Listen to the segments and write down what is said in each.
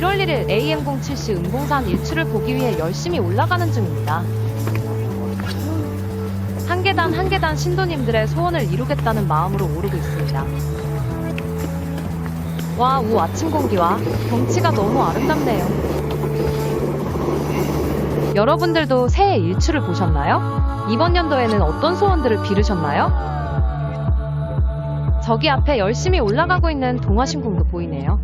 1월 1일 AM07시 은봉산 일출을 보기 위해 열심히 올라가는 중입니다. 한 계단 한 계단 신도님들의 소원을 이루겠다는 마음으로 오르고 있습니다. 와, 우 아침 공기와 경치가 너무 아름답네요. 여러분들도 새해 일출을 보셨나요? 이번 연도에는 어떤 소원들을 비르셨나요? 저기 앞에 열심히 올라가고 있는 동화신궁도 보이네요.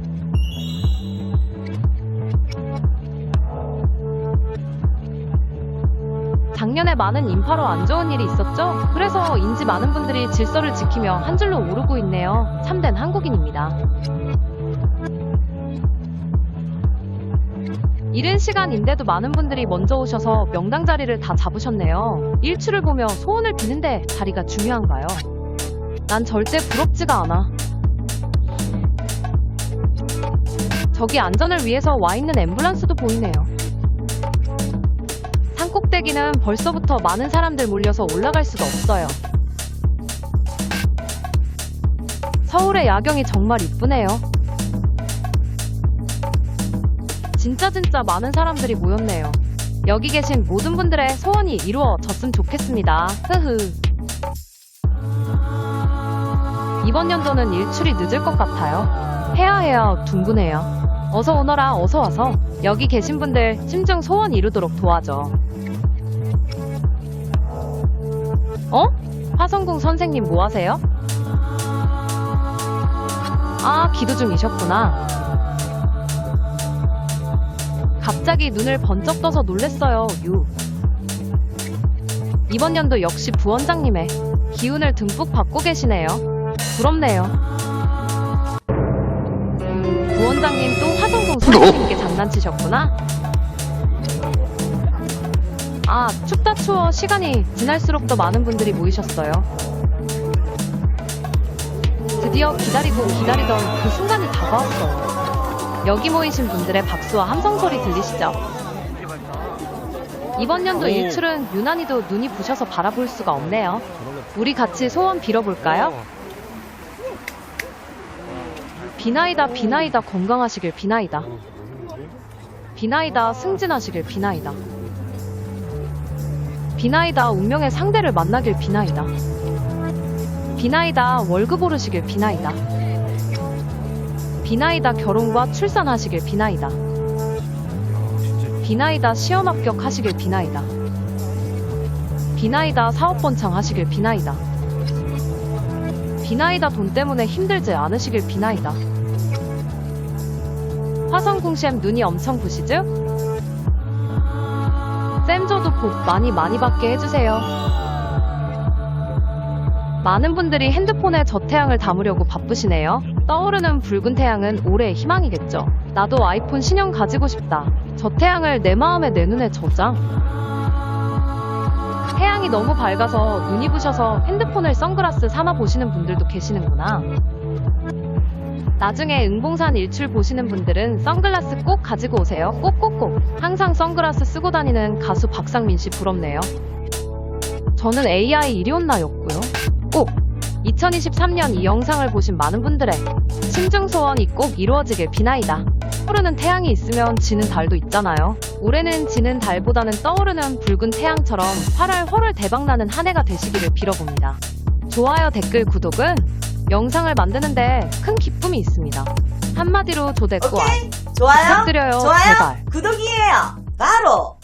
작년에 많은 인파로 안 좋은 일이 있었죠? 그래서 인지 많은 분들이 질서를 지키며 한 줄로 오르고 있네요. 참된 한국인입니다. 이른 시간인데도 많은 분들이 먼저 오셔서 명당 자리를 다 잡으셨네요. 일출을 보며 소원을 비는데 자리가 중요한가요? 난 절대 부럽지가 않아. 저기 안전을 위해서 와 있는 앰뷸런스도 보이네요. 산꼭대기는 벌써부터 많은 사람들 몰려서 올라갈 수가 없어요. 서울의 야경이 정말 이쁘네요. 진짜 진짜 많은 사람들이 모였네요. 여기 계신 모든 분들의 소원이 이루어졌으면 좋겠습니다. 흐흐. 이번 연도는 일출이 늦을 것 같아요. 해야 해야 둥근해요. 어서 오너라 어서 와서 여기 계신 분들 심중 소원 이루도록 도와줘. 어? 화성궁 선생님 뭐 하세요? 아, 기도 중이셨구나. 갑자기 눈을 번쩍 떠서 놀랬어요, 유. 이번 연도 역시 부원장님의 기운을 듬뿍 받고 계시네요. 부럽네요. 부원장님 또 화성궁 선생님께 장난치셨구나? 아, 춥다 추워 시간이 지날수록 더 많은 분들이 모이셨어요. 드디어 기다리고 기다리던 그 순간이 다가왔어요. 여기 모이신 분들의 박수와 함성 소리 들리시죠? 이번 연도 일출은 유난히도 눈이 부셔서 바라볼 수가 없네요. 우리 같이 소원 빌어볼까요? 비나이다 비나이다 건강하시길 비나이다. 비나이다 승진하시길 비나이다. 비나이다 운명의 상대를 만나길 비나이다. 비나이다 월급 오르시길 비나이다. 비나이다 결혼과 출산하시길 비나이다. 비나이다 시험 합격하시길 비나이다. 비나이다 사업 번창 하시길 비나이다. 비나이다 돈 때문에 힘들지 않으시길 비나이다. 화성궁샘 눈이 엄청 부시죠? 쌤 저도 복 많이 많이 받게 해주세요. 많은 분들이 핸드폰에 저 태양을 담으려고 바쁘시네요. 떠오르는 붉은 태양은 올해의 희망이겠죠. 나도 아이폰 신형 가지고 싶다. 저 태양을 내 마음에 내 눈에 저장. 태양이 너무 밝아서 눈이 부셔서 핸드폰을 선글라스 삼아 보시는 분들도 계시는구나. 나중에 응봉산 일출 보시는 분들은 선글라스 꼭 가지고 오세요. 꼭꼭꼭. 항상 선글라스 쓰고 다니는 가수 박상민 씨 부럽네요. 저는 AI 이리온나였고요. 꼭 2023년 이 영상을 보신 많은 분들의 심중 소원이 꼭 이루어지길 비나이다. 떠오르는 태양이 있으면 지는 달도 있잖아요. 올해는 지는 달보다는 떠오르는 붉은 태양처럼 8월 헐을 대박나는 한 해가 되시기를 빌어봅니다. 좋아요, 댓글, 구독은 영상을 만드는데 큰 기쁨이 있습니다. 한마디로 조댓고 오케이? 좋아요? 부탁드려요, 좋아요? 제발. 구독이에요. 바로.